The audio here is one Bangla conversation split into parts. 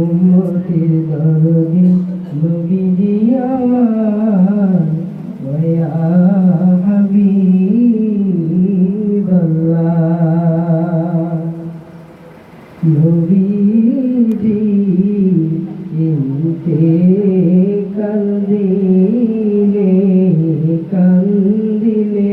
উম্মতের দরদি নবীজি আমার ওয়া হাবিবাল্লাহ নবীজি ইনতে কান্দিলে কান্দিলে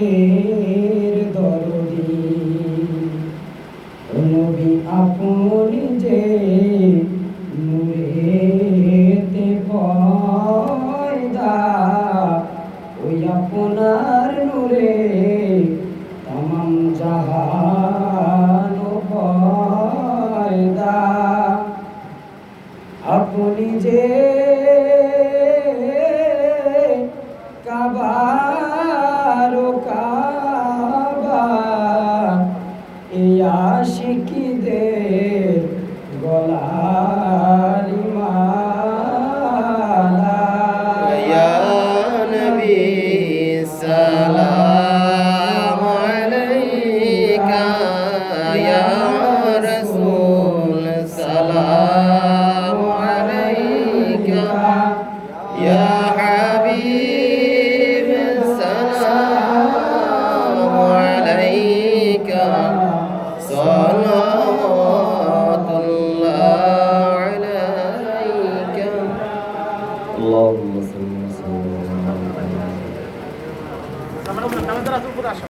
উম্মতের দরদি। নবী আপনি যে নূরেতে পয়দা, ওই আপনার নূরে তামাম জাহান পয়দা। আপনি যে কাবার আশিকিদের গলার মালা। ইয়া নবী সালাম আলাইকা। ইয়া রাসূল সালাম আলাইকা। ইয়া اللهم صل وسلم على محمد